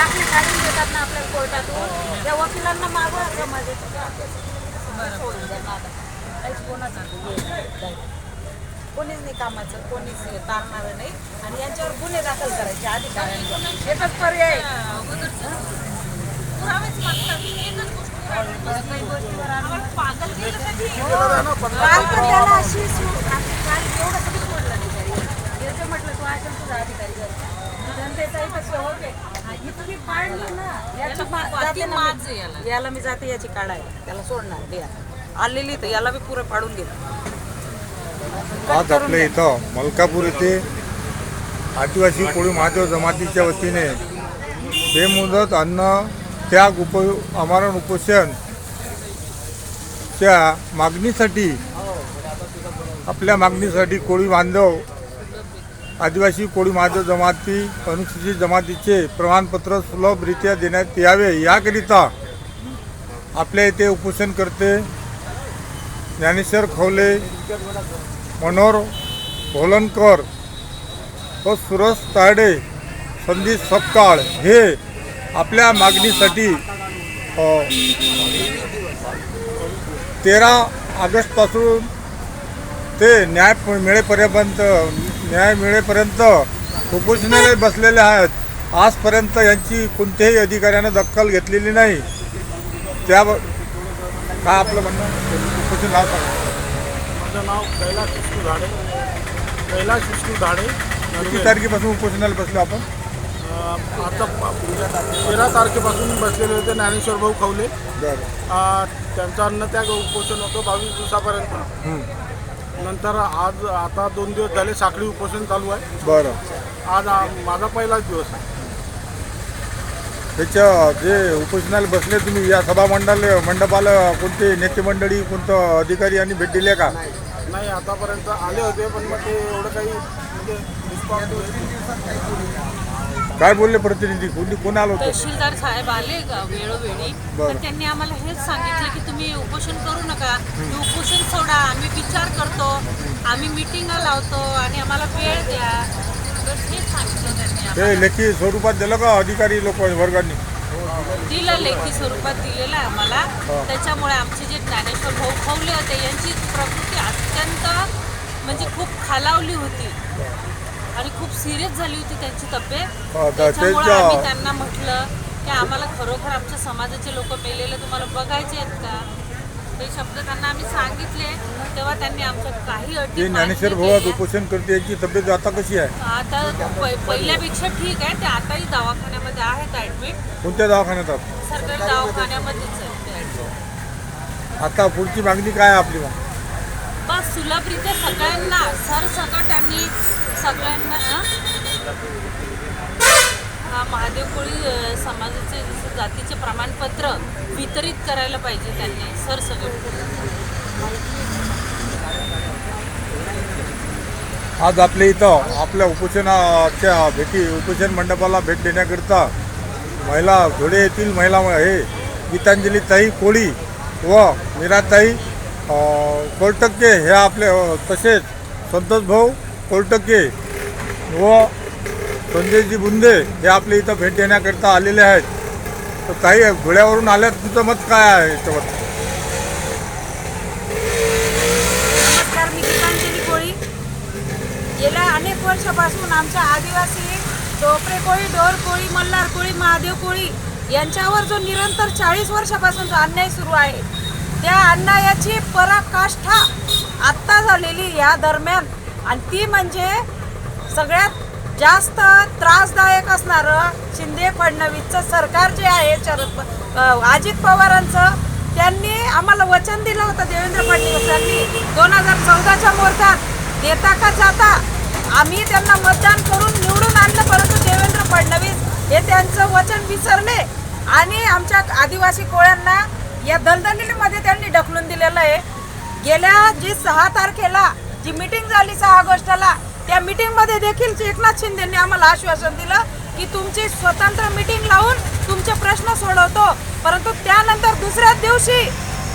दाखले काढून देतात ना आपल्याला कोर्टातून त्या वकिलांना मागवा ना आता. काहीच कोणाचं हे. कोणीच नाही कामाचं कोणीच हे तारणार नाही आणि यांच्यावर गुन्हे दाखल करायचे अधिकाऱ्यांवर एकच पर्याय आहे. काल पण त्याला अशी सू- काल एवढं कधी सोडलं नाही तरी. याचं म्हटलं तू असेल तुझा अधिकारी कर. जनतेचा सेवक आहे. हा, इतकी पाडली ना याची मा- जाते ना मी. याला. मी जाते याची काढायला त्याला सोडणार द्या आलेली तर याला बी पुरं पाडून दे. आज आपल्या इथं मलकापूर येथे आदिवासी कोळी महादेव जमातीच्या वतीने बेमुदत अन्न त्याग उप आमरण उपोषण च्या मागणीसाठी आपल्या मागणीसाठी कोळी बांधव आदिवासी कोळी महाजन जमाती अनुसूचित जमातीचे प्रमाणपत्र सुलभरित्या देण्यात यावे. याकरिता आपल्या इथे उपोषण करते ज्ञानेश्वर खवले मनोहर भोलनकर व सुरज तायडे संदीप सपकाळ हे आपल्या मागणीसाठी तेरा ऑगस्टपासून ते न्याय मिळेपर्यंत न्याय मिळेपर्यंत उपोषणाला बसलेले आहेत. आजपर्यंत यांची कोणत्याही अधिकाऱ्यानं दखल घेतलेली नाही. त्या काय आपलं म्हणणं? उपोषण नाव माझं नाव कैलास विष्णू धाडे. कैलास विष्णू धाडे. किती. तारखेपासून उपोषणाला बसलो आपण? आता तेरा तारखेपासून बसलेले होते ज्ञानेश्वर भाऊ खवले. त्यांचं अन्न त्याग उपोषण होतं बावीस दिवसापर्यंत. नंतर आज आता दोन दिवस झाले साखळी उपोषण चालू आहे. बरं. आज आ- माझा पहिलाच दिवस आहे. त्याच्या जे उपोषणाला बसले तुम्ही या सभा मंडळ मंडपाला कोणते नेते मंडळी कोणतं अधिकारी यांनी भेट दिले का? नाही आतापर्यंत आले होते पण मग ते एवढं काही म्हणजे रिस्पॉन्स काय बोलले प्रतिनिधी? कोणी कोण आलं होतं? तहसीलदार साहेब आले का वेळोवेळी. बरं. पण त्यांनी आम्हाला हेच सांगितलं की तुम्ही उपोषण करू नका. उपोषण सोडा आम्ही विचार करतो. आम्ही मिटिंग लावतो आणि आम्हाला वेळ द्या. तर हेच सांगितलं त्यांनी आम्हाला. ते लेखी स्वरूपात दिलं का अधिकारी लोक वर्गांनी? दिलं लेखी स्वरूपात दिलेलं आहे आम्हाला. त्याच्यामुळे आमचे जे ज्ञानेश्वर भाऊ खवले होते यांची प्रकृती अत्यंत म्हणजे खूप खालावली होती. आणि खूप सिरियस झाली होती त्यांची तब्येत. त्याच्यामुळे आम्ही त्यांना म्हटलं की आम्हाला खरोखर आमच्या समाजाचे लोक मेलेले तुम्हाला बघायचे आहेत का? हे शब्द त्यांना आम्ही सांगितले. तेव्हा त्यांनी आमच्या काही अटी ज्ञानेश्वर केल्या. उपोषण करते यांची तब्येत आता कशी आहे? आता पहिल्यापेक्षा ठीक आहे. ते आताही दवाखान्यामध्ये आहेत ऍडमिट कोणत्या दवाखान्यात सरकारी दवाखान्यामध्येच ते admit. आता पुढची मागणी काय आहे आपली बस सुलभरित्या सगळ्यांना सरसकट आणि सगळ्यांना हा महादेव कोळी समाजाचे जसं जातीचे प्रमाणपत्र वितरित करायला पाहिजे त्यांनी सरसकट आज आपल्या इथं आपल्या उपोषणाच्या भेटी उपोषण मंडपाला भेट देण्याकरिता महिला धुळे येथील महिला हे गीतांजलीताई कोळी व मीराताई अं, कोलटक्के हे आपले तसेच संतोष भाऊ कोलटक्के व संजयजी बुंदे हे आपल्या इथं भेट देण्याकरिता आलेले आहेत. तर काही धुळ्यावरून आल्यात तुमचं मत काय आहे याच्यावर? नमस्कार मी गीतांजली कोळी. गेल्या अनेक वर्षापासून आमच्या आदिवासी डोपरे कोळी डोर कोळी मल्हार कोळी महादेव कोळी यांच्यावर जो निरंतर चाळीस वर्षापासून जो अन्याय सुरू आहे त्या अन्यायाची पराकाष्ठा आत्ता झालेली या दरम्यान आणि ती म्हणजे सगळ्यात जास्त त्रासदायक असणारं शिंदे फडणवीसचं सरकार जे आहे शरद अजित पवारांचं त्यांनी आम्हाला वचन दिलं होतं देवेंद्र फडणवीस यांनी. दोन हजार चौदाच्या मोर्चात देता का जाता आम्ही त्यांना मतदान करून निवडून आणलं परंतु देवेंद्र फडणवीस हे त्यांचं वचन विसरले. आणि आमच्या आदिवासी कोळ्यांना या दलदलीमध्ये त्यांनी ढकलून दिलेलं आहे. गेल्या जी सहा तारखेला जी मिटिंग झाली सहा ऑगस्टला त्या मीटिंगमध्ये देखील एकनाथ शिंदेंनी आम्हाला आश्वासन दिलं की तुमची स्वतंत्र मीटिंग लावून तुमचे प्रश्न सोडवतो. परंतु त्यानंतर दुसऱ्याच दिवशी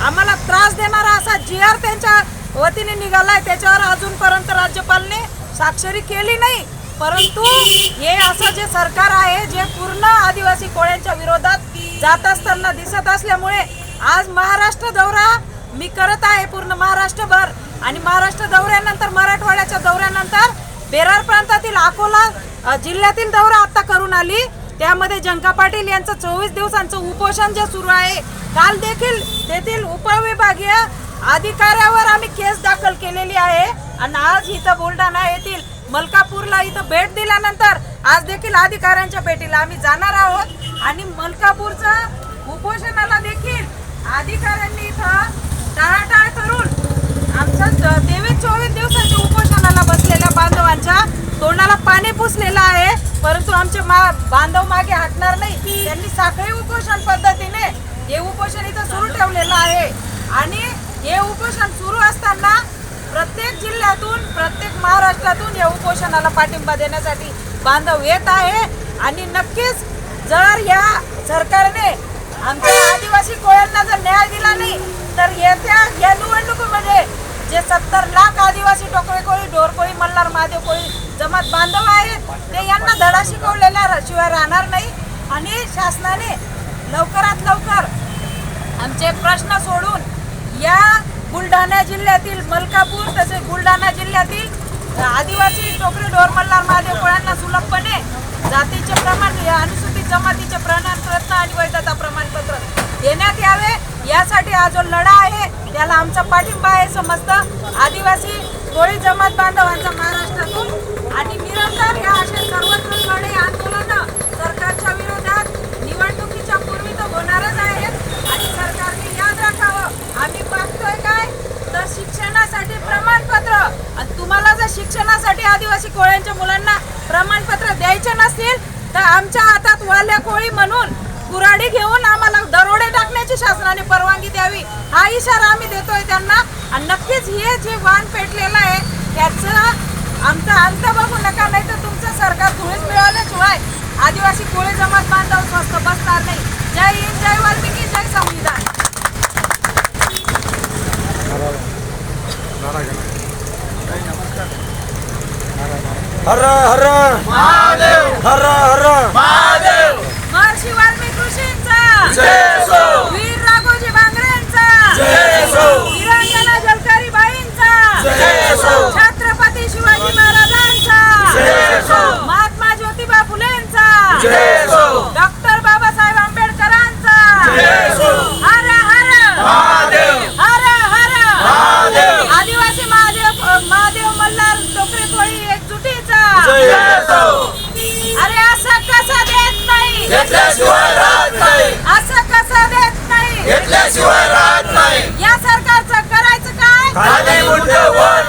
आम्हाला त्रास देणारा असा जी आर त्यांच्या वतीने निघालाय. त्याच्यावर अजूनपर्यंत राज्यपालने स्वाक्षरी केली नाही. परंतु हे असं जे सरकार आहे जे पूर्ण आदिवासी कोळ्यांच्या विरोधात जात असताना दिसत असल्यामुळे आज महाराष्ट्र दौरा मी करत आहे पूर्ण महाराष्ट्रभर. आणि महाराष्ट्र दौऱ्यानंतर मराठवाड्याच्या दौऱ्यानंतर बेरार प्रांतातील अकोला जिल्ह्यातील दौरा आता करून आली. त्यामध्ये जंका पाटील यांचं चोवीस दिवसांचं उपोषण जे सुरू आहे काल देखील तेथील उपविभागीय अधिकाऱ्यावर आम्ही केस दाखल केलेली आहे. आणि आज इथं बुलढाणा येथील मलकापूरला इथं भेट दिल्यानंतर आज देखील अधिकाऱ्यांच्या भेटीला आम्ही जाणार आहोत. आणि मलकापूरचा उपोषणाला देखील अधिकाऱ्यांनी इथं टाळाटाळ करून आमच्या ज- तेवीस चोवीस दिवसाच्या उपोषणाला बसलेल्या बांधवांच्या तोंडाला पाणी पुसलेलं आहे. परंतु आमचे मा बांधव मागे हटणार नाही. त्यांनी साखळी उपोषण पद्धतीने हे उपोषण इथं सुरू ठेवलेलं आहे. आणि हे उपोषण सुरू असताना प्रत्येक जिल्ह्यातून प्रत्येक महाराष्ट्रातून या उपोषणाला पाठिंबा देण्यासाठी बांधव येत आहे. आणि नक्कीच जर या सरकारने आमच्या आदिवासी कोळ्यांना जर न्याय दिला नाही तर येत्या या निवडणुकीमध्ये जे सत्तर लाख आदिवासी टोकळे कोळी ढोरकोळी मल्हार महादेव कोळी समाज बांधव आहेत. ते यांना धडा शिकवलेल्या शिवाय राहणार नाही. आणि शासनाने लवकरात लवकर आमचे प्रश्न सोडून या बुलढाणा जिल्ह्यातील मलकापूर तसेच बुलढाणा जिल्ह्यातील आदिवासी टोकरी ढोरमल्लार महादेव कोळ्यांना सुलभपणे जातीचे प्रमाण या अनुसूचित जमातीचे प्रमाणपत्र आणि वैधता प्रमाणपत्र देण्यात यावे. यासाठी हा जो लढा आहे त्याला आमचा पाठिंबा आहे समजतं आदिवासी कोळी जमात बांधवांचा महाराष्ट्र आणि निरंतर या असे सर्वत्र लढे आंदोलन सरकारच्या विरोधात निवडणुकीच्या पूर्वी तर होणारच आहेत. आणि सरकारने याद राखावं. आम्ही बघतोय काय? तर शिक्षणासाठी प्रमाणपत्र. आणि तुम्हाला जर शिक्षणासाठी आदिवासी कोळ्यांच्या मुलांना प्रमाणपत्र द्यायचे नसतील तर आमच्या हातात वाल्या कोळी म्हणून कुराडी घेऊन आम्हाला दरोडे टाकण्याची शासनाने परवानगी द्यावी. हा इशारा आम्ही देतोय त्यांना. आणि नक्कीच हे जे वाण पेटलेलं आहे त्याचं आमचा अंत बघू नका नाही तर तुमचं सरकार धुळीस मिळाल्याशिवाय आदिवासी कोळी जमात बांधव स्वस्त बसणार नाही. जय हिंद जय वाल्मिकी जय संविधान. हर हर महादेव. हर हर महर्षी वाल्मिकी ऋषींचा वीर राघोजी बांगरेंचा वीरांजना जलकारी बाईंचा छत्रपती शिवाजी महाराजांचा महात्मा ज्योतिबा फुलेंचा डॉक्टर बाबासाहेब आंबेडकरांचा हर हर हर हर आदिवासी महादेव महादेव मल्हार डोकरे कोळी एकजुटीचा अरे असं कसं देत नाही. असं कसं देत नाही? या सरकारचं करायचं काय? या सरकारचं करायचं